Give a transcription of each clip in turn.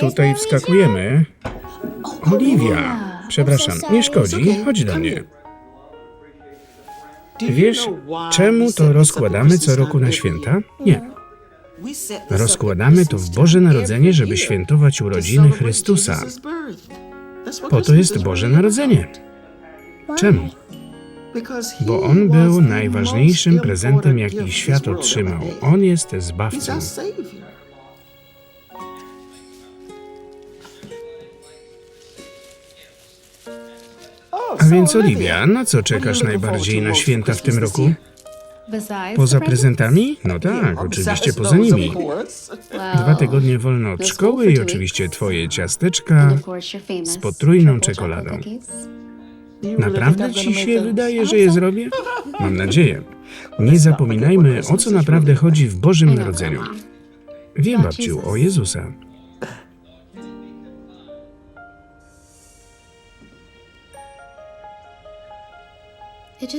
Tutaj wskakujemy. Oliwia, przepraszam, nie szkodzi, chodź do mnie. Wiesz, czemu to rozkładamy co roku na święta? Nie. Rozkładamy to w Boże Narodzenie, żeby świętować urodziny Chrystusa. Po to jest Boże Narodzenie. Czemu? Bo On był najważniejszym prezentem, jaki świat otrzymał. On jest zbawcą. A więc, Oliwia, na co czekasz najbardziej na święta w tym roku? Poza prezentami? No tak, oczywiście poza nimi. Dwa tygodnie wolno od szkoły i oczywiście twoje ciasteczka z potrójną czekoladą. Naprawdę ci się wydaje, że je zrobię? Mam nadzieję. Nie zapominajmy, o co naprawdę chodzi w Bożym Narodzeniu. Wiem, babciu, o Jezusa.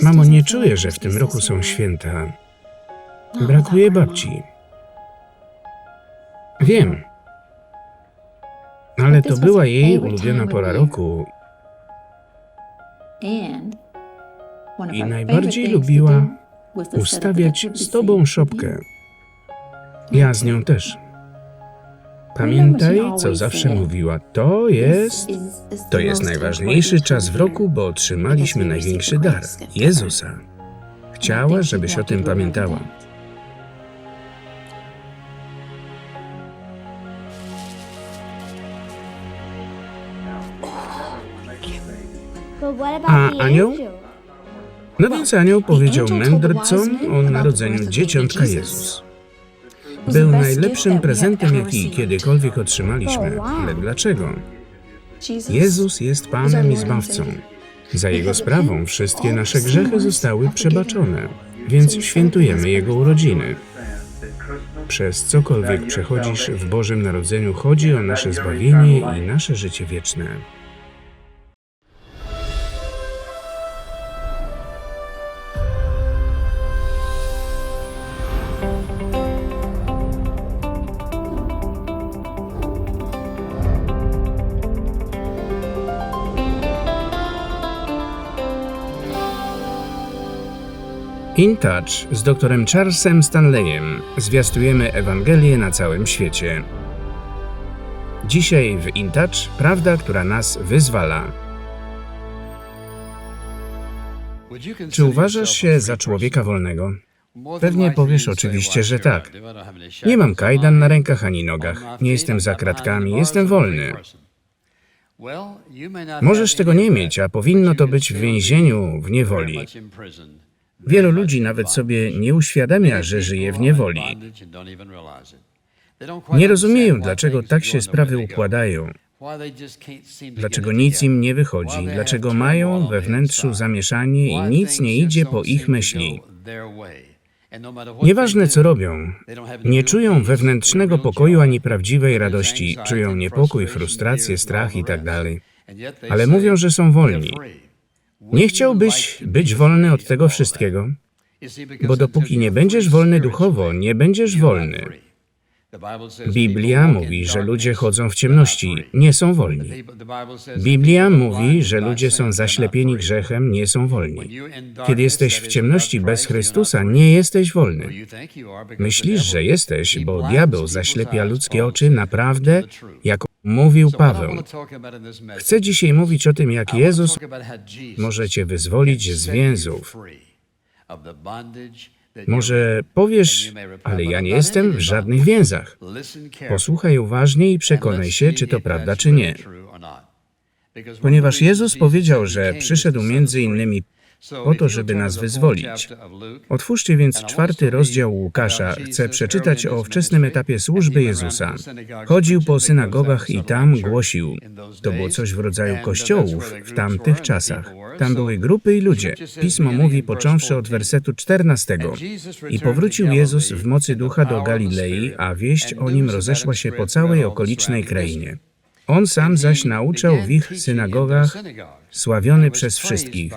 Mamo, nie czuję, że w tym roku są święta. Brakuje babci. Wiem. Ale to była jej ulubiona pora roku i najbardziej lubiła ustawiać z tobą szopkę. Ja z nią też. Pamiętaj, co zawsze mówiła. To jest. To jest najważniejszy czas w roku, bo otrzymaliśmy największy dar Jezusa. Chciała, żebyś o tym pamiętała. A anioł? No więc anioł powiedział mędrcom o narodzeniu dzieciątka Jezus. Był najlepszym prezentem, jaki kiedykolwiek otrzymaliśmy. Ale dlaczego? Jezus jest Panem i Zbawcą. Za Jego sprawą wszystkie nasze grzechy zostały przebaczone, więc świętujemy Jego urodziny. Przez cokolwiek przechodzisz w Bożym Narodzeniu, chodzi o nasze zbawienie i nasze życie wieczne. In Touch z doktorem Charlesem Stanleyem zwiastujemy Ewangelię na całym świecie. Dzisiaj w In Touch prawda, która nas wyzwala. Czy uważasz się za człowieka wolnego? Pewnie powiesz oczywiście, że tak. Nie mam kajdan na rękach ani nogach. Nie jestem za kratkami, jestem wolny. Możesz tego nie mieć, a powinno to być w więzieniu, w niewoli. Wielu ludzi nawet sobie nie uświadamia, że żyje w niewoli. Nie rozumieją, dlaczego tak się sprawy układają, dlaczego nic im nie wychodzi, dlaczego mają we wnętrzu zamieszanie i nic nie idzie po ich myśli. Nieważne co robią, nie czują wewnętrznego pokoju ani prawdziwej radości, czują niepokój, frustrację, strach itd. Ale mówią, że są wolni. Nie chciałbyś być wolny od tego wszystkiego? Bo dopóki nie będziesz wolny duchowo, nie będziesz wolny. Biblia mówi, że ludzie chodzą w ciemności, nie są wolni. Biblia mówi, że ludzie są zaślepieni grzechem, nie są wolni. Kiedy jesteś w ciemności bez Chrystusa, nie jesteś wolny. Myślisz, że jesteś, bo diabeł zaślepia ludzkie oczy naprawdę, jak mówił Paweł. Chcę dzisiaj mówić o tym, jak Jezus może cię wyzwolić z więzów. Może powiesz, ale ja nie jestem w żadnych więzach. Posłuchaj uważnie i przekonaj się, czy to prawda, czy nie. Ponieważ Jezus powiedział, że przyszedł między innymi po to, żeby nas wyzwolić. Otwórzcie więc czwarty rozdział Łukasza. Chcę przeczytać o wczesnym etapie służby Jezusa. Chodził po synagogach i tam głosił. To było coś w rodzaju kościołów w tamtych czasach. Tam były grupy i ludzie. Pismo mówi, począwszy od wersetu 14. I powrócił Jezus w mocy ducha do Galilei, a wieść o nim rozeszła się po całej okolicznej krainie. On sam zaś nauczał w ich synagogach, sławiony przez wszystkich.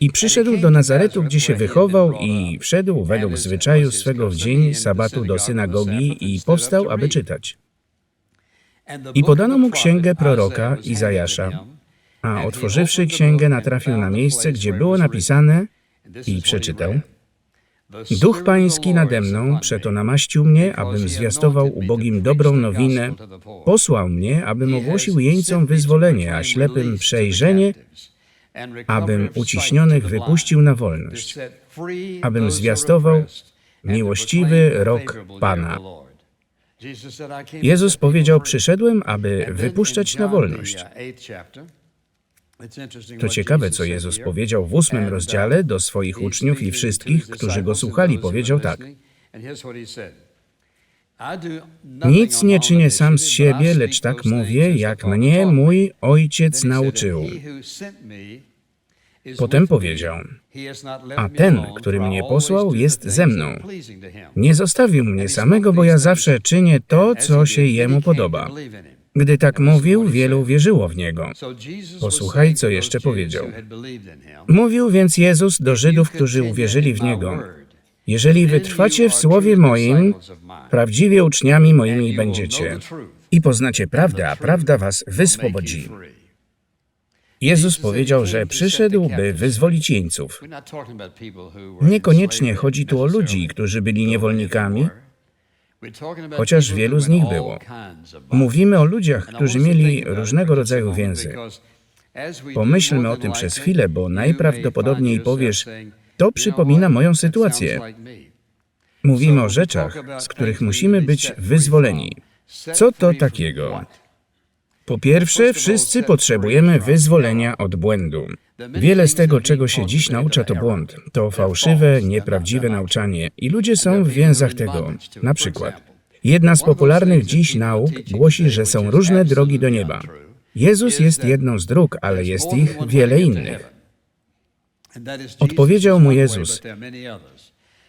I przyszedł do Nazaretu, gdzie się wychował i wszedł według zwyczaju swego w dzień sabatu do synagogi i powstał, aby czytać. I podano mu księgę proroka Izajasza, a otworzywszy księgę natrafił na miejsce, gdzie było napisane i przeczytał Duch Pański nade mną, przeto namaścił mnie, abym zwiastował ubogim dobrą nowinę, posłał mnie, abym ogłosił jeńcom wyzwolenie, a ślepym przejrzenie, abym uciśnionych wypuścił na wolność, abym zwiastował miłościwy rok Pana. Jezus powiedział, przyszedłem, aby wypuszczać na wolność. To ciekawe, co Jezus powiedział w ósmym rozdziale do swoich uczniów i wszystkich, którzy go słuchali. Powiedział tak. Nic nie czynię sam z siebie, lecz tak mówię, jak mnie mój ojciec nauczył. Potem powiedział, a ten, który mnie posłał, jest ze mną. Nie zostawił mnie samego, bo ja zawsze czynię to, co się jemu podoba. Gdy tak mówił, wielu wierzyło w niego. Posłuchaj, co jeszcze powiedział. Mówił więc Jezus do Żydów, którzy uwierzyli w niego. Jeżeli wytrwacie w słowie moim, prawdziwie uczniami moimi będziecie i poznacie prawdę, a prawda was wyswobodzi. Jezus powiedział, że przyszedł, by wyzwolić jeńców. Niekoniecznie chodzi tu o ludzi, którzy byli niewolnikami, chociaż wielu z nich było. Mówimy o ludziach, którzy mieli różnego rodzaju więzy. Pomyślmy o tym przez chwilę, bo najprawdopodobniej powiesz, to przypomina moją sytuację. Mówimy o rzeczach, z których musimy być wyzwoleni. Co to takiego? Po pierwsze, wszyscy potrzebujemy wyzwolenia od błędu. Wiele z tego, czego się dziś naucza, to błąd. To fałszywe, nieprawdziwe nauczanie i ludzie są w więzach tego. Na przykład, jedna z popularnych dziś nauk głosi, że są różne drogi do nieba. Jezus jest jedną z dróg, ale jest ich wiele innych. Odpowiedział mu Jezus,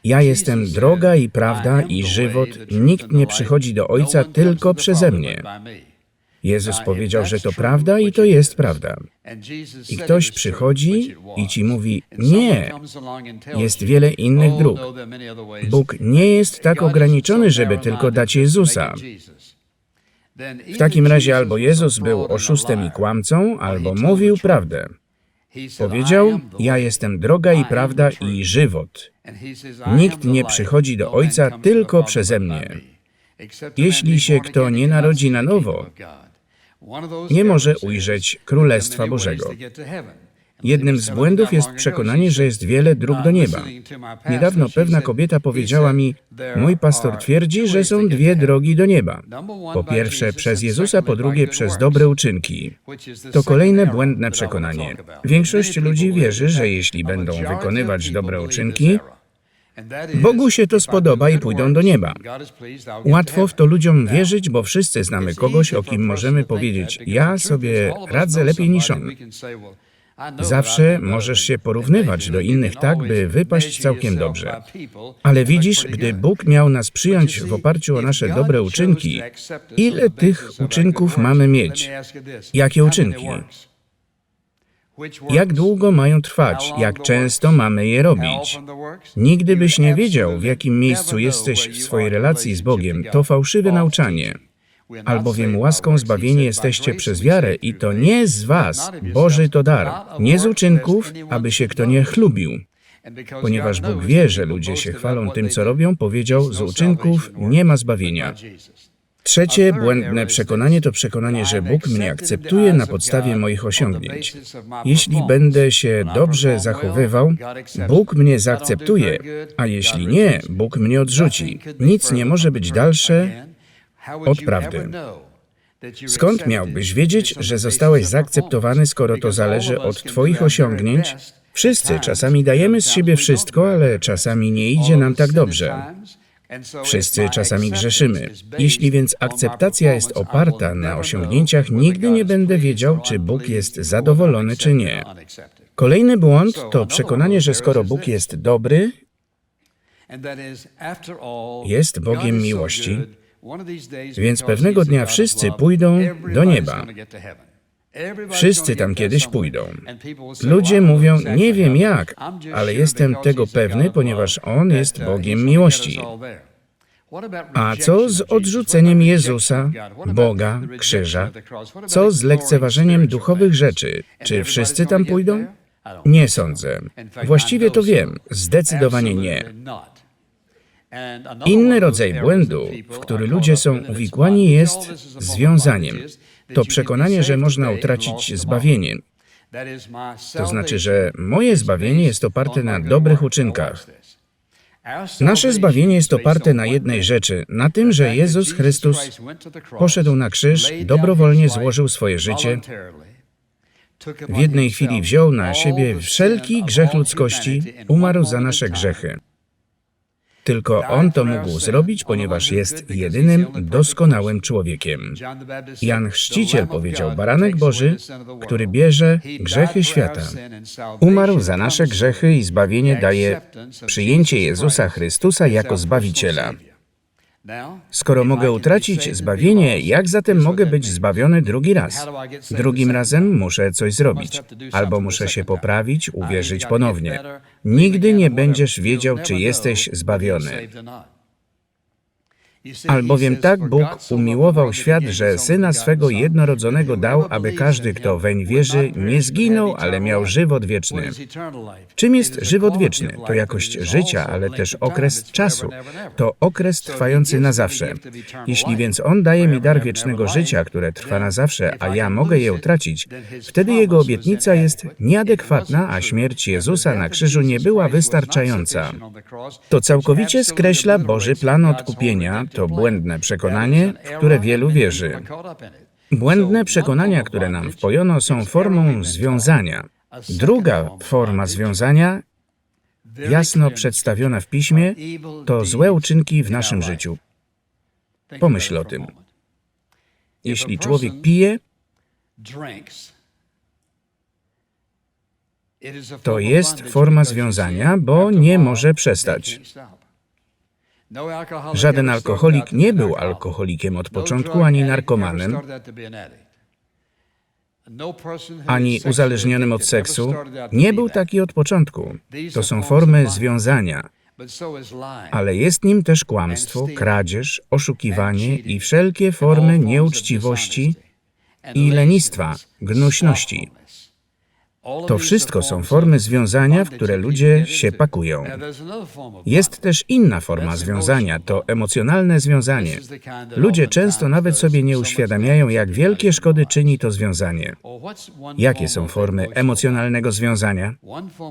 ja jestem droga i prawda i żywot, nikt nie przychodzi do Ojca tylko przeze mnie. Jezus powiedział, że to prawda i to jest prawda. I ktoś przychodzi i ci mówi: Nie, jest wiele innych dróg. Bóg nie jest tak ograniczony, żeby tylko dać Jezusa. W takim razie albo Jezus był oszustem i kłamcą, albo mówił prawdę. Powiedział: Ja jestem droga i prawda i żywot. Nikt nie przychodzi do Ojca tylko przeze mnie. Jeśli się kto nie narodzi na nowo, nie może ujrzeć Królestwa Bożego. Jednym z błędów jest przekonanie, że jest wiele dróg do nieba. Niedawno pewna kobieta powiedziała mi, mój pastor twierdzi, że są dwie drogi do nieba. Po pierwsze przez Jezusa, po drugie przez dobre uczynki. To kolejne błędne przekonanie. Większość ludzi wierzy, że jeśli będą wykonywać dobre uczynki, Bogu się to spodoba i pójdą do nieba. Łatwo w to ludziom wierzyć, bo wszyscy znamy kogoś, o kim możemy powiedzieć: Ja sobie radzę lepiej niż on. Zawsze możesz się porównywać do innych tak, by wypaść całkiem dobrze. Ale widzisz, gdy Bóg miał nas przyjąć w oparciu o nasze dobre uczynki, ile tych uczynków mamy mieć? Jakie uczynki? Jak długo mają trwać? Jak często mamy je robić? Nigdy byś nie wiedział, w jakim miejscu jesteś w swojej relacji z Bogiem. To fałszywe nauczanie. Albowiem łaską zbawieni jesteście przez wiarę i to nie z was, Boży to dar, nie z uczynków, aby się kto nie chlubił. Ponieważ Bóg wie, że ludzie się chwalą tym, co robią, powiedział, z uczynków nie ma zbawienia. Trzecie błędne przekonanie to przekonanie, że Bóg mnie akceptuje na podstawie moich osiągnięć. Jeśli będę się dobrze zachowywał, Bóg mnie zaakceptuje, a jeśli nie, Bóg mnie odrzuci. Nic nie może być dalsze od prawdy. Skąd miałbyś wiedzieć, że zostałeś zaakceptowany, skoro to zależy od Twoich osiągnięć? Wszyscy czasami dajemy z siebie wszystko, ale czasami nie idzie nam tak dobrze. Wszyscy czasami grzeszymy. Jeśli więc akceptacja jest oparta na osiągnięciach, nigdy nie będę wiedział, czy Bóg jest zadowolony, czy nie. Kolejny błąd to przekonanie, że skoro Bóg jest dobry, jest Bogiem miłości, więc pewnego dnia wszyscy pójdą do nieba. Wszyscy tam kiedyś pójdą. Ludzie mówią, nie wiem jak, ale jestem tego pewny, ponieważ On jest Bogiem miłości. A co z odrzuceniem Jezusa, Boga, krzyża? Co z lekceważeniem duchowych rzeczy? Czy wszyscy tam pójdą? Nie sądzę. Właściwie to wiem. Zdecydowanie nie. Inny rodzaj błędu, w który ludzie są uwikłani, jest związaniem. To przekonanie, że można utracić zbawienie. To znaczy, że moje zbawienie jest oparte na dobrych uczynkach. Nasze zbawienie jest oparte na jednej rzeczy, na tym, że Jezus Chrystus poszedł na krzyż, dobrowolnie złożył swoje życie, w jednej chwili wziął na siebie wszelki grzech ludzkości, umarł za nasze grzechy. Tylko On to mógł zrobić, ponieważ jest jedynym doskonałym człowiekiem. Jan Chrzciciel powiedział, baranek Boży, który bierze grzechy świata. Umarł za nasze grzechy i zbawienie daje przyjęcie Jezusa Chrystusa jako Zbawiciela. Skoro mogę utracić zbawienie, jak zatem mogę być zbawiony drugi raz? Drugim razem muszę coś zrobić, albo muszę się poprawić, uwierzyć ponownie. Nigdy nie będziesz wiedział, czy jesteś zbawiony. Albowiem tak Bóg umiłował świat, że Syna swego jednorodzonego dał, aby każdy, kto weń wierzy, nie zginął, ale miał żywot wieczny. Czym jest żywot wieczny? To jakość życia, ale też okres czasu. To okres trwający na zawsze. Jeśli więc On daje mi dar wiecznego życia, które trwa na zawsze, a ja mogę je utracić, wtedy Jego obietnica jest nieadekwatna, a śmierć Jezusa na krzyżu nie była wystarczająca. To całkowicie skreśla Boży plan odkupienia, to błędne przekonanie, w które wielu wierzy. Błędne przekonania, które nam wpojono, są formą związania. Druga forma związania, jasno przedstawiona w piśmie, to złe uczynki w naszym życiu. Pomyśl o tym. Jeśli człowiek pije, to jest forma związania, bo nie może przestać. Żaden alkoholik nie był alkoholikiem od początku, ani narkomanem, ani uzależnionym od seksu. Nie był taki od początku. To są formy związania. Ale jest nim też kłamstwo, kradzież, oszukiwanie i wszelkie formy nieuczciwości i lenistwa, gnuśności. To wszystko są formy związania, w które ludzie się pakują. Jest też inna forma związania, to emocjonalne związanie. Ludzie często nawet sobie nie uświadamiają, jak wielkie szkody czyni to związanie. Jakie są formy emocjonalnego związania?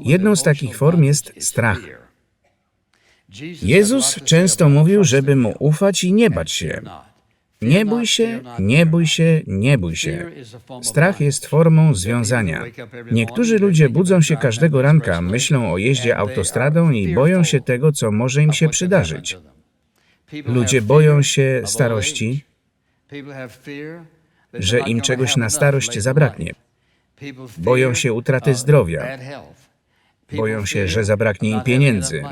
Jedną z takich form jest strach. Jezus często mówił, żeby mu ufać i nie bać się. Nie bój się, nie bój się, nie bój się. Strach jest formą związania. Niektórzy ludzie budzą się każdego ranka, myślą o jeździe autostradą i boją się tego, co może im się przydarzyć. Ludzie boją się starości, że im czegoś na starość zabraknie. Boją się utraty zdrowia. Boją się, że zabraknie im pieniędzy.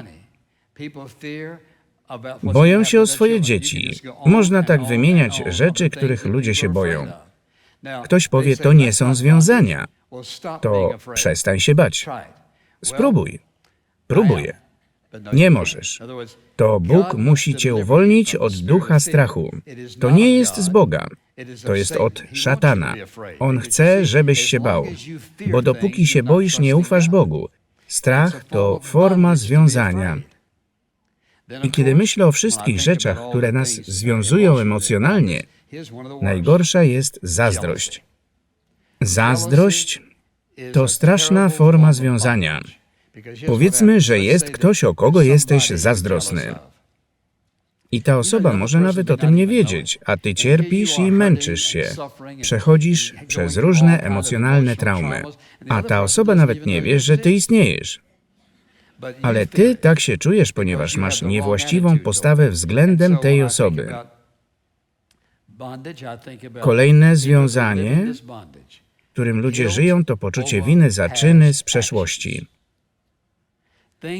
Boją się o swoje dzieci. Można tak wymieniać rzeczy, których ludzie się boją. Ktoś powie, to nie są związania. To przestań się bać. Spróbuj. Próbuję. Nie możesz. To Bóg musi cię uwolnić od ducha strachu. To nie jest z Boga. To jest od szatana. On chce, żebyś się bał. Bo dopóki się boisz, nie ufasz Bogu. Strach to forma związania. I kiedy myślę o wszystkich rzeczach, które nas związują emocjonalnie, najgorsza jest zazdrość. Zazdrość to straszna forma związania. Powiedzmy, że jest ktoś, o kogo jesteś zazdrosny. I ta osoba może nawet o tym nie wiedzieć, a ty cierpisz i męczysz się. Przechodzisz przez różne emocjonalne traumy, a ta osoba nawet nie wie, że ty istniejesz. Ale ty tak się czujesz, ponieważ masz niewłaściwą postawę względem tej osoby. Kolejne związanie, którym ludzie żyją, to poczucie winy za czyny z przeszłości.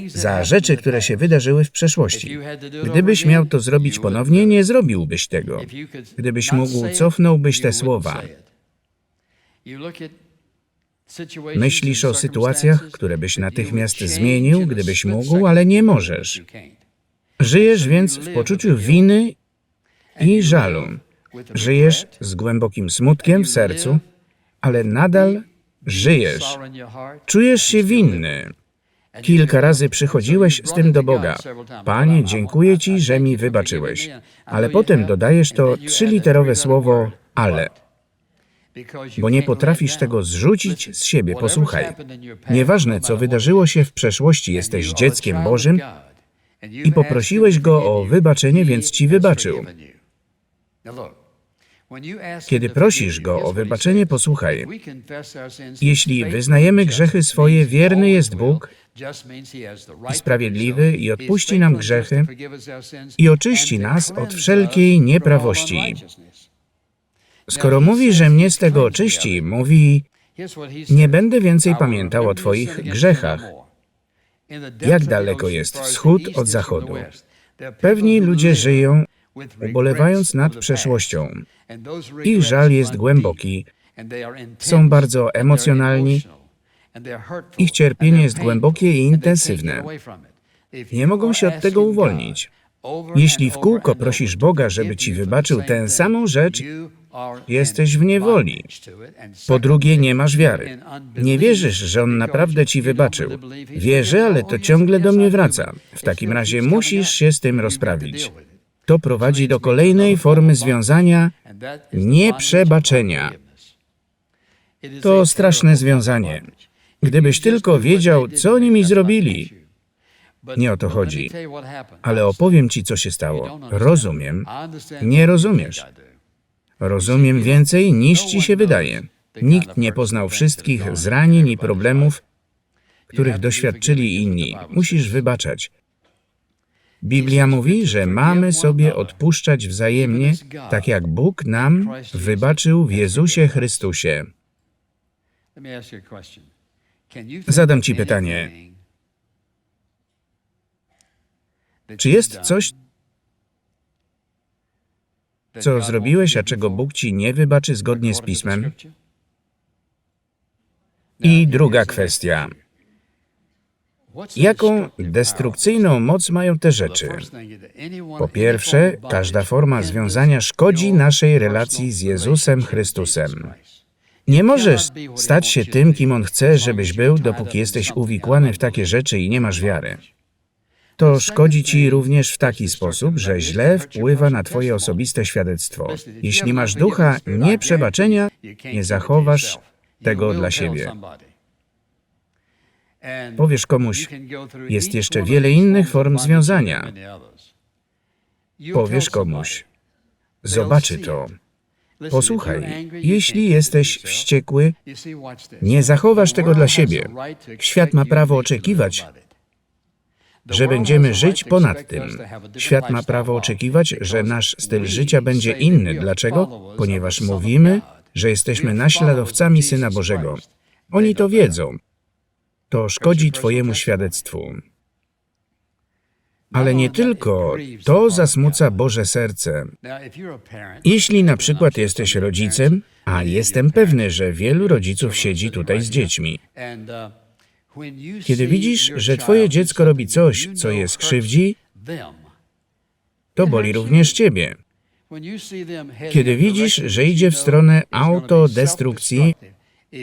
Za rzeczy, które się wydarzyły w przeszłości. Gdybyś miał to zrobić ponownie, nie zrobiłbyś tego. Gdybyś mógł, cofnąłbyś te słowa. Myślisz o sytuacjach, które byś natychmiast zmienił, gdybyś mógł, ale nie możesz. Żyjesz więc w poczuciu winy i żalu. Żyjesz z głębokim smutkiem w sercu, ale nadal żyjesz. Czujesz się winny. Kilka razy przychodziłeś z tym do Boga. Panie, dziękuję Ci, że mi wybaczyłeś. Ale potem dodajesz to trzyliterowe słowo ale. Bo nie potrafisz tego zrzucić z siebie. Posłuchaj. Nieważne, co wydarzyło się w przeszłości, jesteś dzieckiem Bożym i poprosiłeś Go o wybaczenie, więc Ci wybaczył. Kiedy prosisz Go o wybaczenie, posłuchaj. Jeśli wyznajemy grzechy swoje, wierny jest Bóg i sprawiedliwy i odpuści nam grzechy i oczyści nas od wszelkiej nieprawości. Skoro mówi, że mnie z tego oczyści, mówi, nie będę więcej pamiętał o Twoich grzechach. Jak daleko jest wschód od zachodu? Pewni ludzie żyją, ubolewając nad przeszłością. Ich żal jest głęboki, są bardzo emocjonalni, ich cierpienie jest głębokie i intensywne. Nie mogą się od tego uwolnić. Jeśli w kółko prosisz Boga, żeby ci wybaczył tę samą rzecz, jesteś w niewoli. Po drugie, nie masz wiary. Nie wierzysz, że On naprawdę ci wybaczył. Wierzę, ale to ciągle do mnie wraca. W takim razie musisz się z tym rozprawić. To prowadzi do kolejnej formy związania nieprzebaczenia. To straszne związanie. Gdybyś tylko wiedział, co oni mi zrobili. Nie o to chodzi. Ale opowiem ci, co się stało. Rozumiem. Nie rozumiesz. Rozumiem więcej, niż ci się wydaje. Nikt nie poznał wszystkich zranień i problemów, których doświadczyli inni. Musisz wybaczać. Biblia mówi, że mamy sobie odpuszczać wzajemnie, tak jak Bóg nam wybaczył w Jezusie Chrystusie. Zadam ci pytanie. Czy jest coś, co zrobiłeś, a czego Bóg ci nie wybaczy zgodnie z Pismem? I druga kwestia. Jaką destrukcyjną moc mają te rzeczy? Po pierwsze, każda forma związania szkodzi naszej relacji z Jezusem Chrystusem. Nie możesz stać się tym, kim On chce, żebyś był, dopóki jesteś uwikłany w takie rzeczy i nie masz wiary. To szkodzi ci również w taki sposób, że źle wpływa na twoje osobiste świadectwo. Jeśli masz ducha nieprzebaczenia, nie zachowasz tego dla siebie. Powiesz komuś, jest jeszcze wiele innych form związania. Powiesz komuś, zobaczy to. Posłuchaj, jeśli jesteś wściekły, nie zachowasz tego dla siebie. Świat ma prawo oczekiwać, że będziemy żyć ponad tym. Świat ma prawo oczekiwać, że nasz styl życia będzie inny. Dlaczego? Ponieważ mówimy, że jesteśmy naśladowcami Syna Bożego. Oni to wiedzą. To szkodzi Twojemu świadectwu. Ale nie tylko, to zasmuca Boże serce. Jeśli na przykład jesteś rodzicem, a jestem pewny, że wielu rodziców siedzi tutaj z dziećmi, kiedy widzisz, że Twoje dziecko robi coś, co je skrzywdzi, to boli również Ciebie. Kiedy widzisz, że idzie w stronę autodestrukcji,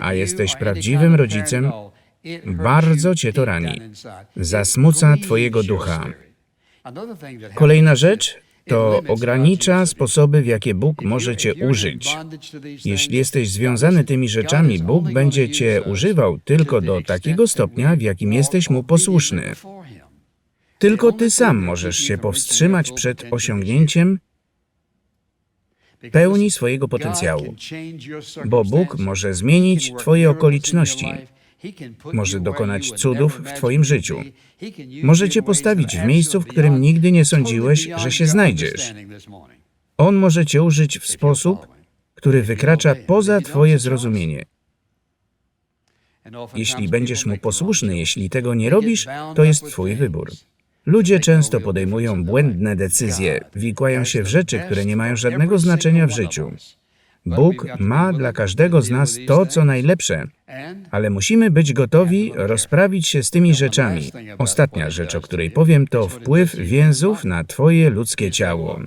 a jesteś prawdziwym rodzicem, bardzo Cię to rani. Zasmuca Twojego ducha. Kolejna rzecz to ogranicza sposoby, w jakie Bóg może Cię użyć. Jeśli jesteś związany tymi rzeczami, Bóg będzie Cię używał tylko do takiego stopnia, w jakim jesteś Mu posłuszny. Tylko Ty sam możesz się powstrzymać przed osiągnięciem pełni swojego potencjału, bo Bóg może zmienić Twoje okoliczności, może dokonać cudów w Twoim życiu. Może Cię postawić w miejscu, w którym nigdy nie sądziłeś, że się znajdziesz. On może Cię użyć w sposób, który wykracza poza Twoje zrozumienie. Jeśli będziesz Mu posłuszny, jeśli tego nie robisz, to jest Twój wybór. Ludzie często podejmują błędne decyzje, wikłają się w rzeczy, które nie mają żadnego znaczenia w życiu. Bóg ma dla każdego z nas to, co najlepsze, ale musimy być gotowi rozprawić się z tymi rzeczami. Ostatnia rzecz, o której powiem, to wpływ więzów na Twoje ludzkie ciało.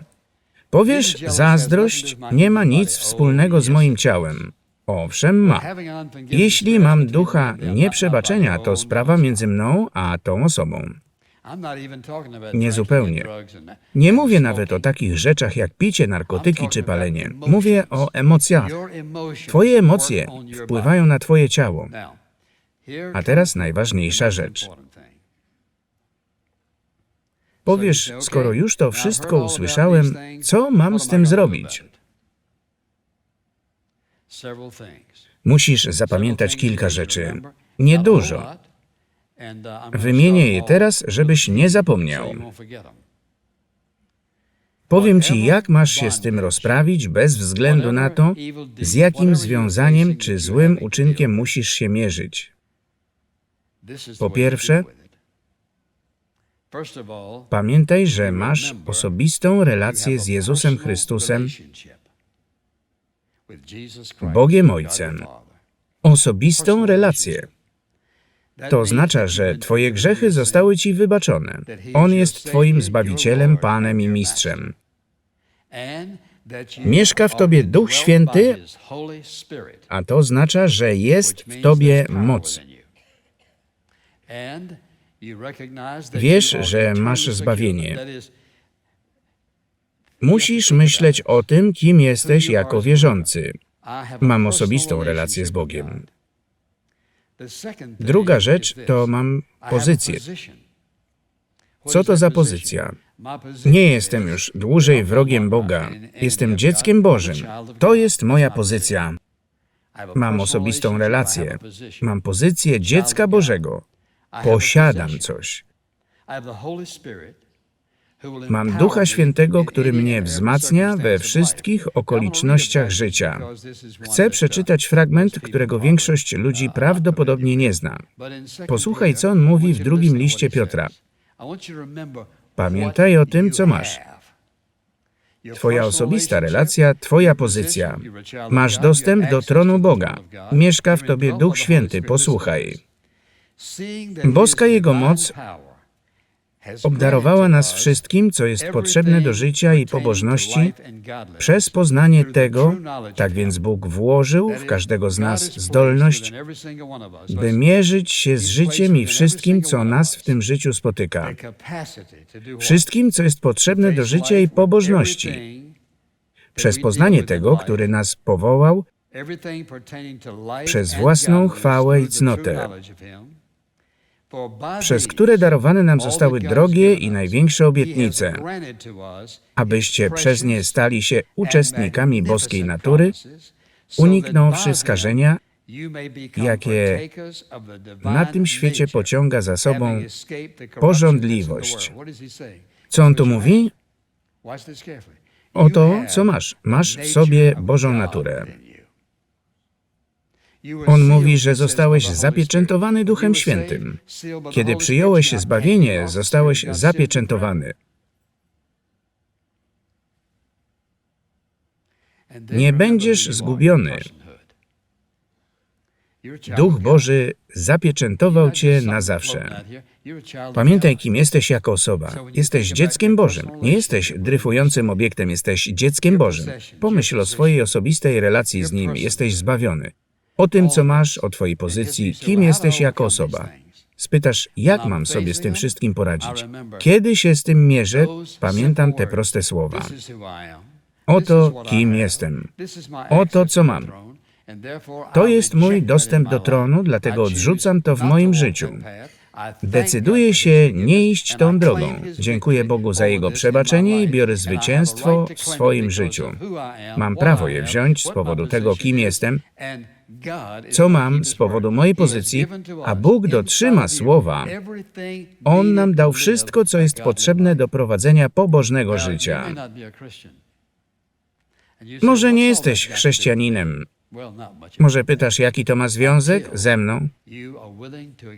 Powiesz, zazdrość nie ma nic wspólnego z moim ciałem. Owszem, ma. Jeśli mam ducha nieprzebaczenia, to sprawa między mną a tą osobą. Niezupełnie. Nie mówię nawet o takich rzeczach jak picie, narkotyki czy palenie. Mówię o emocjach. Twoje emocje wpływają na Twoje ciało. A teraz najważniejsza rzecz. Powiesz, skoro już to wszystko usłyszałem, co mam z tym zrobić? Musisz zapamiętać kilka rzeczy. Niedużo. Wymienię je teraz, żebyś nie zapomniał. Powiem Ci, jak masz się z tym rozprawić, bez względu na to, z jakim związaniem czy złym uczynkiem musisz się mierzyć. Po pierwsze, Pamiętaj, że masz osobistą relację z Jezusem Chrystusem, Bogiem Ojcem. Osobistą relację. To oznacza, że Twoje grzechy zostały Ci wybaczone. On jest Twoim Zbawicielem, Panem i Mistrzem. Mieszka w Tobie Duch Święty, A to oznacza, że jest w Tobie moc. Wiesz, że masz zbawienie. Musisz myśleć o tym, kim jesteś jako wierzący. Mam osobistą relację z Bogiem. Druga rzecz to mam pozycję. Co to za pozycja? Nie jestem już dłużej wrogiem Boga. Jestem dzieckiem Bożym. To jest moja pozycja. Mam osobistą relację. Mam pozycję dziecka Bożego. Posiadam coś. Mam Ducha Świętego, który mnie wzmacnia we wszystkich okolicznościach życia. Chcę przeczytać fragment, którego większość ludzi prawdopodobnie nie zna. Posłuchaj, co on mówi w drugim liście Piotra. Pamiętaj o tym, co masz. Twoja osobista relacja, Twoja pozycja. Masz dostęp do tronu Boga. Mieszka w Tobie Duch Święty. Posłuchaj. Boska Jego moc obdarowała nas wszystkim, co jest potrzebne do życia i pobożności, przez poznanie tego, tak więc Bóg włożył w każdego z nas zdolność, by mierzyć się z życiem i wszystkim, co nas w tym życiu spotyka. Wszystkim, co jest potrzebne do życia i pobożności. Przez poznanie tego, który nas powołał przez własną chwałę i cnotę, przez które darowane nam zostały drogie i największe obietnice, abyście przez nie stali się uczestnikami boskiej natury, uniknąwszy skażenia, jakie na tym świecie pociąga za sobą pożądliwość. Co on tu mówi? O to, co masz. Masz w sobie Bożą naturę. On mówi, że zostałeś zapieczętowany Duchem Świętym. Kiedy przyjąłeś zbawienie, zostałeś zapieczętowany. Nie będziesz zgubiony. Duch Boży zapieczętował cię na zawsze. Pamiętaj, kim jesteś jako osoba. Jesteś dzieckiem Bożym. Nie jesteś dryfującym obiektem, jesteś dzieckiem Bożym. Pomyśl o swojej osobistej relacji z Nim. Jesteś zbawiony. O tym, co masz, o Twojej pozycji, kim jesteś jako osoba. Spytasz, jak mam sobie z tym wszystkim poradzić? Kiedy się z tym mierzę, pamiętam te proste słowa. Oto, kim jestem. Oto, co mam. To jest mój dostęp do tronu, dlatego odrzucam to w moim życiu. Decyduję się nie iść tą drogą. Dziękuję Bogu za Jego przebaczenie i biorę zwycięstwo w swoim życiu. Mam prawo je wziąć z powodu tego, kim jestem, co mam z powodu mojej pozycji, a Bóg dotrzyma słowa. On nam dał wszystko, co jest potrzebne do prowadzenia pobożnego życia. Może nie jesteś chrześcijaninem. Może pytasz, jaki to ma związek ze mną?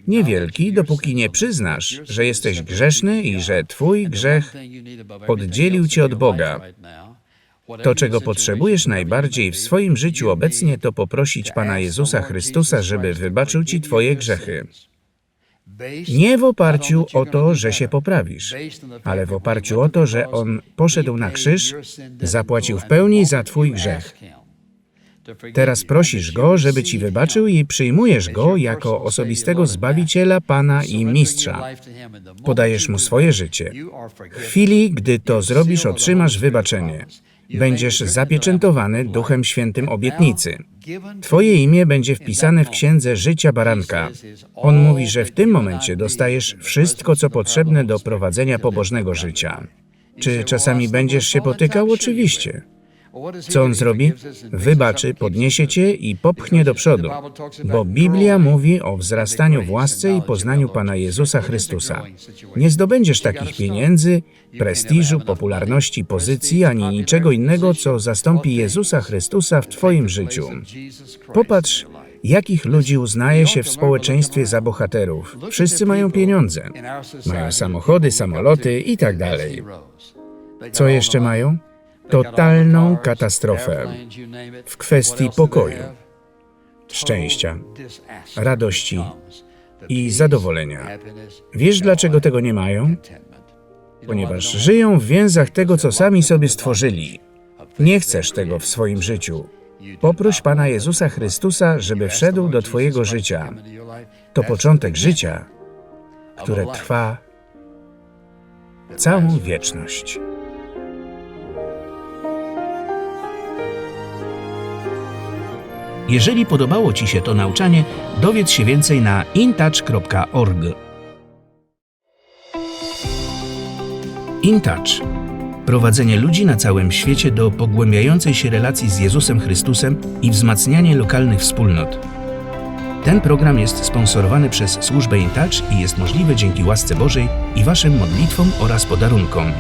Niewielki, dopóki nie przyznasz, że jesteś grzeszny i że Twój grzech oddzielił Cię od Boga. To, czego potrzebujesz najbardziej w swoim życiu obecnie, to poprosić Pana Jezusa Chrystusa, żeby wybaczył Ci Twoje grzechy. Nie w oparciu o to, że się poprawisz, ale w oparciu o to, że On poszedł na krzyż, zapłacił w pełni za Twój grzech. Teraz prosisz Go, żeby Ci wybaczył i przyjmujesz Go jako osobistego Zbawiciela, Pana i Mistrza. Podajesz Mu swoje życie. W chwili, gdy to zrobisz, otrzymasz wybaczenie. Będziesz zapieczętowany Duchem Świętym obietnicy. Twoje imię będzie wpisane w Księdze Życia Baranka. On mówi, że w tym momencie dostajesz wszystko, co potrzebne do prowadzenia pobożnego życia. Czy czasami będziesz się potykał? Oczywiście. Co on zrobi? Wybaczy, podniesie cię i popchnie do przodu, bo Biblia mówi o wzrastaniu w łasce i poznaniu Pana Jezusa Chrystusa. Nie zdobędziesz takich pieniędzy, prestiżu, popularności, pozycji, ani niczego innego, co zastąpi Jezusa Chrystusa w Twoim życiu. Popatrz, jakich ludzi uznaje się w społeczeństwie za bohaterów. Wszyscy mają pieniądze, mają samochody, samoloty i tak dalej. Co jeszcze mają? Totalną katastrofę w kwestii pokoju, szczęścia, radości i zadowolenia. Wiesz, dlaczego tego nie mają? Ponieważ żyją w więzach tego, co sami sobie stworzyli. Nie chcesz tego w swoim życiu. Poproś Pana Jezusa Chrystusa, żeby wszedł do Twojego życia. To początek życia, które trwa całą wieczność. Jeżeli podobało Ci się to nauczanie, dowiedz się więcej na intouch.org. InTouch. Prowadzenie ludzi na całym świecie do pogłębiającej się relacji z Jezusem Chrystusem i wzmacnianie lokalnych wspólnot. Ten program jest sponsorowany przez służbę InTouch i jest możliwy dzięki łasce Bożej i Waszym modlitwom oraz podarunkom.